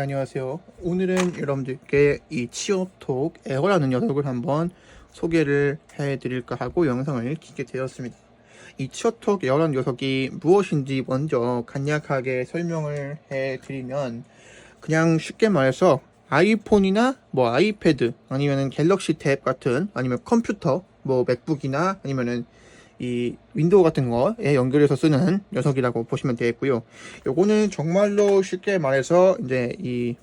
네 안녕하세요. 오늘은 여러분들께 이 치오톡 에어라는 녀석을 한번 소개를 해드릴까 하고 영상을 찍게 되었습니다. 이 치오톡 에어라는 녀석이 무엇인지 먼저 간략하게 설명을 해드리면 그냥 쉽게 말해서 아이폰이나 뭐 아이패드 아니면은 갤럭시 탭 같은 아니면 컴퓨터 뭐 맥북이나 아니면은 이 윈도우 같은 거에 연결해서 쓰는 녀석이라고 보시면 되겠고요. 요거는 정말로 쉽게 말해서 이제 이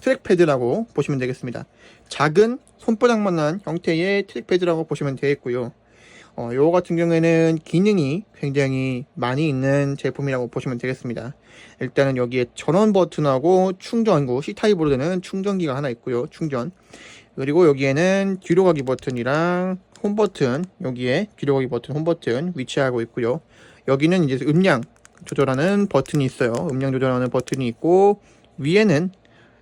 트랙패드라고 보시면 되겠습니다. 작은 손바닥만한 형태의 트랙패드라고 보시면 되겠고요. 어, 요거 같은 경우에는 기능이 굉장히 많이 있는 제품이라고 보시면 되겠습니다. 일단은 여기에 전원 버튼하고 충전구 C타입으로 되는 충전기가 하나 있고요. 충전. 그리고 여기에는 뒤로 가기 버튼이랑 홈 버튼 여기에 가기 버튼 홈 버튼 위치하고 있고요. 여기는 이제 음량 조절하는 버튼이 있어요. 음량 조절하는 버튼이 있고 위에는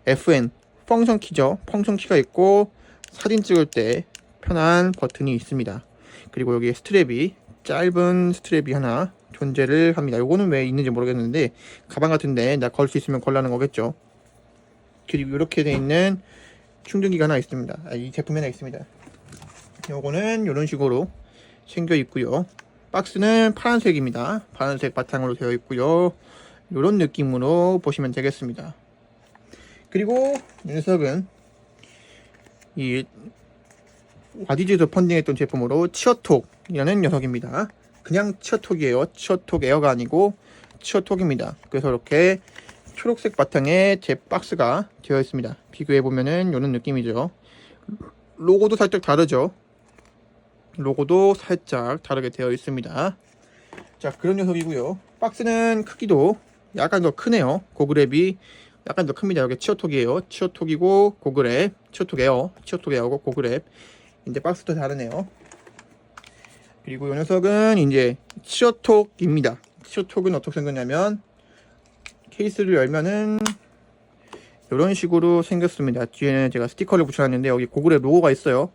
FN 펑션 키죠. 펑션 키가 있고 사진 찍을 때 편한 버튼이 있습니다. 그리고 여기에 스트랩이 짧은 스트랩이 하나 존재를 합니다. 요거는 왜 있는지 모르겠는데 가방 같은데 나 걸 수 있으면 걸라는 거겠죠. 그리고 이렇게 돼 있는 충전기가 하나 있습니다. 아, 이 제품이 하나 있습니다. 요거는 이런 식으로 생겨 있고요. 박스는 파란색입니다. 파란색 바탕으로 되어 있고요. 이런 느낌으로 보시면 되겠습니다. 그리고 이 녀석은 이 와디즈에서 펀딩했던 제품으로 치어톡이라는 녀석입니다. 그냥 치어톡이에요. 치어톡 에어가 아니고 치어톡입니다. 그래서 이렇게 초록색 바탕에 제 박스가 되어 있습니다. 비교해 보면은 이런 느낌이죠. 로고도 살짝 다르죠. 로고도 살짝 다르게 되어 있습니다. 자, 그런 녀석이고요. 박스는 크기도 약간 더 크네요. 고그랩이 약간 더 큽니다. 여기 치어톡이에요. 치어톡이고 고그랩, 치어톡 에어, 치어톡 에어고 고그랩. 이제 박스도 다르네요. 그리고 이 녀석은 이제 치어톡입니다. 치어톡은 어떻게 생겼냐면 케이스를 열면은 이런 식으로 생겼습니다. 뒤에는 제가 스티커를 붙여놨는데 여기 고글의 로고가 있어요.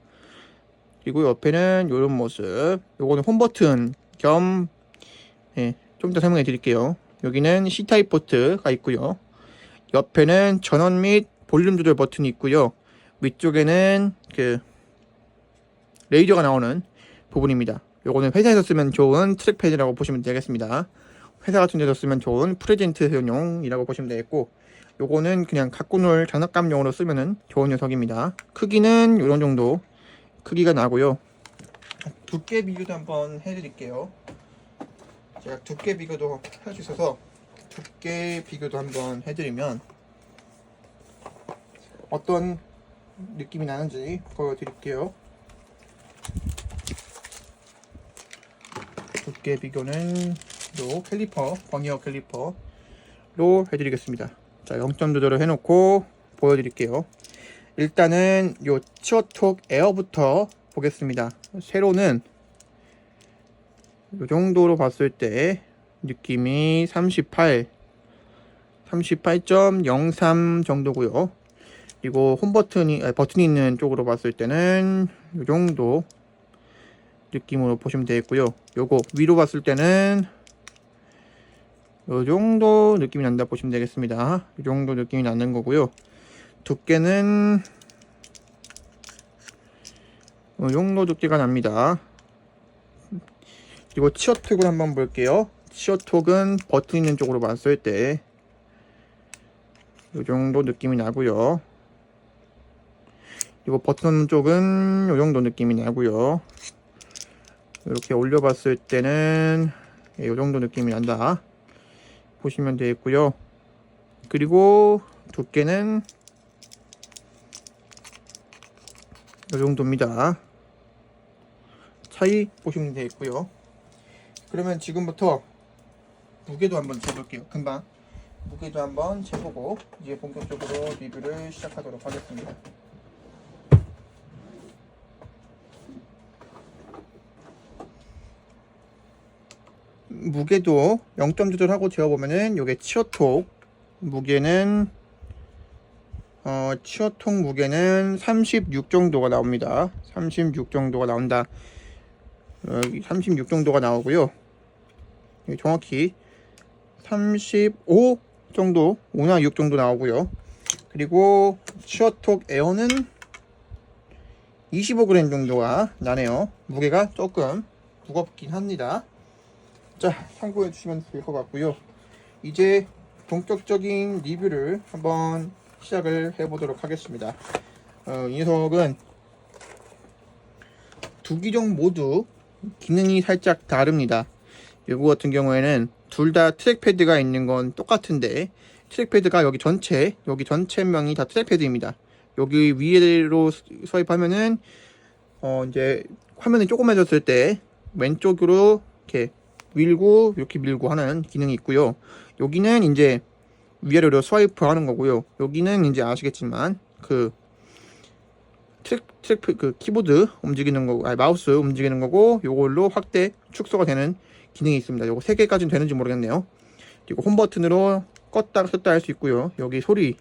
그리고 옆에는 이런 모습. 요거는 홈 버튼 겸 예, 좀더 설명해 드릴게요. 여기는 C타입 포트가 있고요. 옆에는 전원 및 볼륨 조절 버튼이 있고요. 위쪽에는 그 레이저가 나오는 부분입니다. 요거는 회사에서 쓰면 좋은 트랙패드라고 보시면 되겠습니다. 회사 같은 데서 쓰면 좋은 프레젠테이션용이라고 보시면 되겠고 요거는 그냥 갖고 놀 장난감용으로 쓰면은 좋은 녀석입니다. 크기는 이런 정도 크기가 나고요. 두께 비교도 한번 해드릴게요. 제가 두께 비교도 할 수 있어서 두께 비교도 한번 해드리면 어떤 느낌이 나는지 보여드릴게요. 두께 비교는 요 캘리퍼, 버니어 캘리퍼로 해드리겠습니다. 자, 0점 조절을 해놓고 보여드릴게요. 일단은 요 치어톡 에어부터 보겠습니다. 세로는 요 정도로 봤을 때 느낌이 38, 38.03 정도고요. 그리고 홈 버튼이 아니, 버튼이 있는 쪽으로 봤을 때는 요 정도 느낌으로 보시면 되겠고요. 요거 위로 봤을 때는 요 정도 느낌이 난다 보시면 되겠습니다. 이 정도 느낌이 나는 거고요. 두께는 이 정도 두께가 납니다. 그리고 치어톡을 한번 볼게요. 치어톡은 버튼 있는 쪽으로 봤을 때이 정도 느낌이 나고요. 그리고 버튼 없는 쪽은 이 정도 느낌이 나고요. 이렇게 올려봤을 때는 이 정도 느낌이 난다. 보시면 되겠고요. 그리고 두께는 이 정도입니다. 차이 보시면 되겠고요. 그러면 지금부터 무게도 한번 재볼게요. 금방 무게도 한번 재보고 이제 본격적으로 리뷰를 시작하도록 하겠습니다. 무게도 0점 조절하고 재어보면은 요게 치어톡 무게는 어 치어톡 무게는 36 정도가 나옵니다. 36 정도가 나온다. 어, 36 정도가 나오고요. 여기 정확히 35 정도 5나 6 정도 나오고요. 그리고 치어톡 에어는 25g 정도가 나네요. 무게가 조금 무겁긴 합니다. 자 참고해 주시면 될 것 같고요. 이제 본격적인 리뷰를 한번 시작을 해 보도록 하겠습니다 어, 이 녀석은 두 기종 모두 기능이 살짝 다릅니다 이거 같은 경우에는 둘 다 트랙패드가 있는 건 똑같은데 트랙패드가 여기 전체 여기 전체명이 다 트랙패드입니다. 여기 위로 스와이프하면은 어 이제 화면이 조그매졌을 때 왼쪽으로 이렇게 밀고 이렇게 밀고 하는 기능이 있고요. 여기는 이제 위아래로 스와이프 하는 거고요. 여기는 이제 아시겠지만 그 트랙 트랙 그 키보드 움직이는 거고 아니 마우스 움직이는 거고 요걸로 확대 축소가 되는 기능이 있습니다. 요거 세 개까지는 되는지 모르겠네요. 그리고 홈 버튼으로 껐다 켰다 할 수 있고요. 여기 소리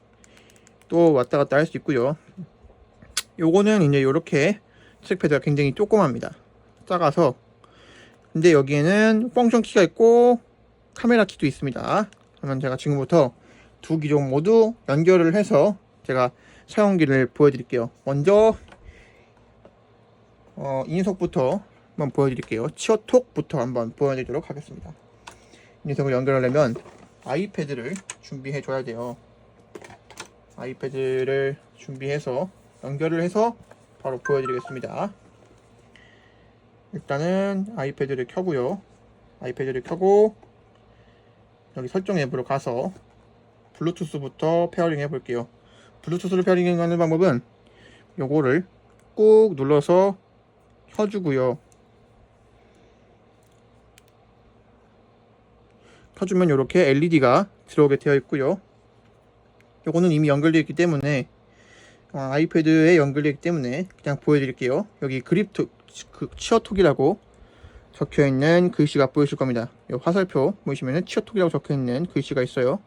또 왔다 갔다 할 수 있고요. 요거는 이제 요렇게 트랙패드가 굉장히 조그맣니다. 작아서 근데 여기에는 펑션 키가 있고 카메라 키도 있습니다. 그러면 제가 지금부터 두 기종 모두 연결을 해서 제가 사용기를 보여드릴게요. 먼저 어, 인석부터 한번 보여드릴게요. 치어톡부터 한번 보여드리도록 하겠습니다. 이 녀석을 연결하려면 아이패드를 준비해 줘야 돼요. 아이패드를 준비해서 연결을 해서 바로 보여드리겠습니다. 일단은 아이패드를 켜고요. 아이패드를 켜고 여기 설정 앱으로 가서 블루투스부터 페어링 해볼게요. 블루투스로 페어링 하는 방법은 요거를 꾹 눌러서 켜주고요. 켜주면 이렇게 LED가 들어오게 되어 있고요. 요거는 이미 연결되어 있기 때문에 어, 아이패드에 연결되어 있기 때문에 그냥 보여드릴게요. 여기 그립 톡, 그 치어톡이라고 적혀 있는 글씨가 보이실 겁니다. 요 화살표 보시면은 치어톡이라고 적혀 있는 글씨가 있어요.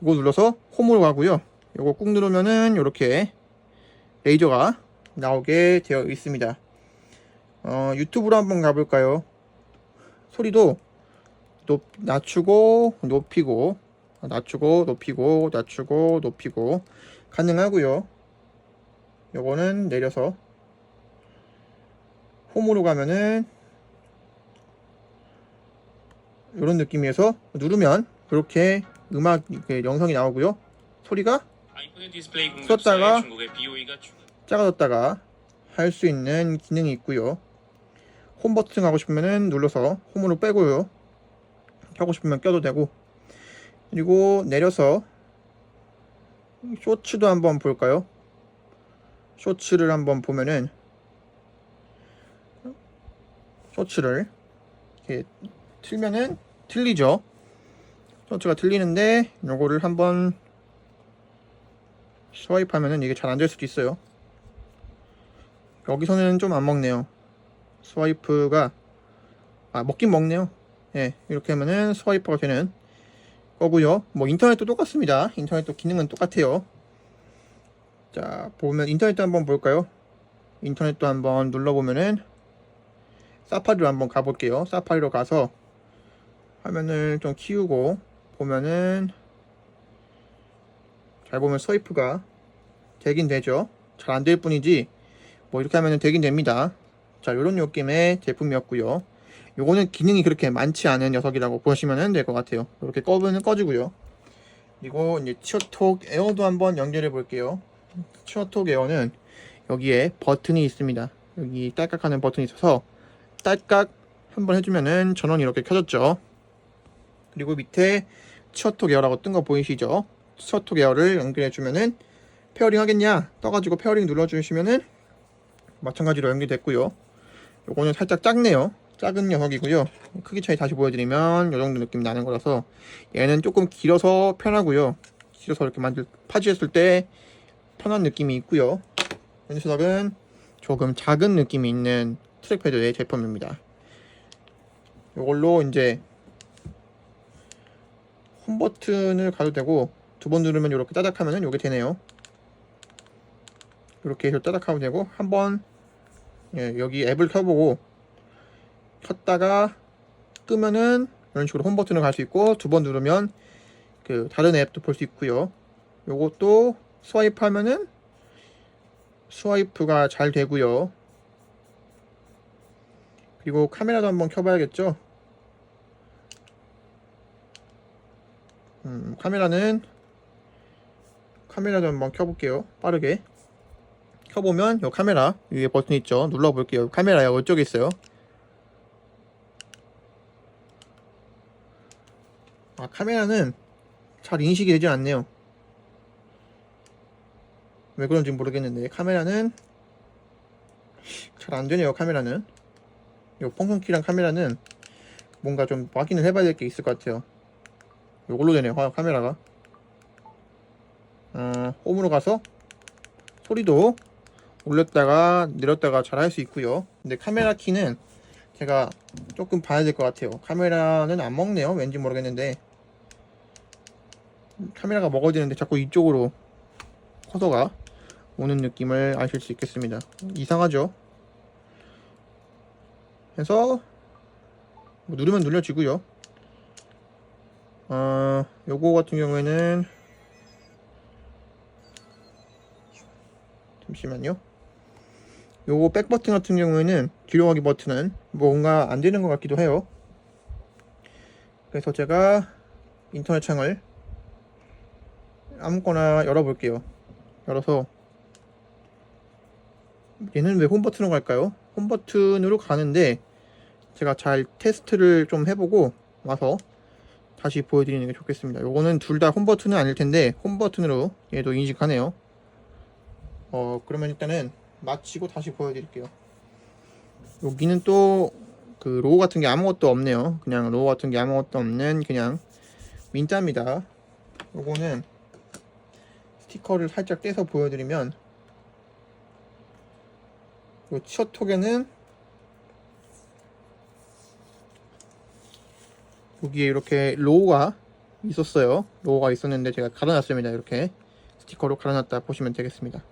이거 눌러서 홈으로 가고요. 요거 꾹 누르면은 이렇게 레이저가 나오게 되어 있습니다. 어, 유튜브로 한번 가볼까요? 소리도 높, 낮추고 높이고 낮추고 높이고 낮추고 높이고 가능하고요. 요거는 내려서 홈으로 가면은 이런 느낌이어서 누르면 그렇게 음악 이렇게 영상이 나오고요. 소리가 추가. 작아졌다가 할 수 있는 기능이 있고요. 홈 버튼 가고 싶으면은 눌러서 홈으로 빼고요. 켜고 싶으면 껴도 되고. 그리고 내려서 쇼츠도 한번 볼까요? 쇼츠를 한번 보면은 쇼츠를 이렇게 틀면은 틀리죠. 쇼츠가 틀리는데 요거를 한번 스와이프하면은 이게 잘 안 될 수도 있어요. 여기서는 좀 안 먹네요. 스와이프가 아 먹긴 먹네요. 예, 이렇게 하면은 스와이프가 되는 거고요. 뭐 인터넷도 똑같습니다. 인터넷도 기능은 똑같아요. 자, 보면 인터넷도 한번 볼까요? 인터넷도 한번 눌러보면은 사파리로 한번 가볼게요. 사파리로 가서 화면을 좀 키우고 보면은 잘 보면 스와이프가 되긴 되죠. 잘 안 될 뿐이지 뭐 이렇게 하면 되긴 됩니다. 자, 요런 느낌의 제품이었고요. 요거는 기능이 그렇게 많지 않은 녀석이라고 보시면 될 것 같아요. 이렇게 꺼면 꺼지고요. 그리고 이제 치어톡 에어도 한번 연결해 볼게요. 치어톡 에어는 여기에 버튼이 있습니다. 여기 딸깍 하는 버튼이 있어서 딸깍 한번 해주면은 전원이 이렇게 켜졌죠. 그리고 밑에 치어톡 에어라고 뜬 거 보이시죠? 치어톡 에어를 연결해 주면은 페어링 하겠냐 떠가지고 페어링 눌러주시면은 마찬가지로 연결됐고요. 요거는 살짝 작네요. 작은 녀석이고요. 크기 차이 다시 보여드리면 이 정도 느낌 나는 거라서 얘는 조금 길어서 편하고요. 길어서 이렇게 만들 파지했을 때 편한 느낌이 있고요. 이 녀석은 조금 작은 느낌이 있는 트랙패드의 제품입니다. 이걸로 이제 홈 버튼을 가도 되고 두 번 누르면 이렇게 따닥 하면은 이게 되네요. 이렇게 해서 따닥 하면 되고 한번 예, 여기 앱을 켜보고 켰다가 끄면은 이런 식으로 홈 버튼을 갈 수 있고 두 번 누르면 그 다른 앱도 볼 수 있고요. 요것도 스와이프 하면은 스와이프가 잘 되고요. 그리고 카메라도 한번 켜봐야겠죠. 음, 카메라는 카메라도 한번 켜볼게요. 빠르게 켜보면 요 카메라 위에 버튼 있죠. 눌러볼게요. 카메라가 이쪽에 있어요. 아 카메라는 잘 인식이 되지 않네요. 왜 그런지 모르겠는데 카메라는 잘 안 되네요. 카메라는 요 펑펑키랑 카메라는 뭔가 좀 확인을 해봐야 될 게 있을 것 같아요. 요걸로 되네요. 화- 카메라가. 어, 홈으로 가서 소리도 올렸다가 내렸다가 잘 할 수 있고요. 근데 카메라 키는 제가 조금 봐야 될 것 같아요. 카메라는 안 먹네요. 왠지 모르겠는데 카메라가 먹어지는데 자꾸 이쪽으로 커서가 오는 느낌을 아실 수 있겠습니다. 이상하죠? 해서 뭐 누르면 눌려지고요. 어, 요거 같은 경우에는 잠시만요. 요거 백 버튼 같은 경우에는 뒤로 가기 버튼은 뭔가 안 되는 것 같기도 해요. 그래서 제가 인터넷 창을 아무거나 열어볼게요. 열어서 얘는 왜 홈 버튼으로 갈까요? 홈 버튼으로 가는데 제가 잘 테스트를 좀 해보고 와서 다시 보여드리는 게 좋겠습니다. 요거는 둘 다 홈 버튼은 아닐 텐데 홈 버튼으로 얘도 인식하네요. 어 그러면 일단은 마치고 다시 보여드릴게요. 여기는 또 그 로고 같은 게 아무것도 없네요. 그냥 로고 같은 게 아무것도 없는 그냥 민자입니다. 요거는 스티커를 살짝 떼서 보여드리면 요 치어톡에는 여기에 이렇게 로고가 있었어요. 로고가 있었는데 제가 갈아놨습니다. 이렇게 스티커로 갈아놨다 보시면 되겠습니다.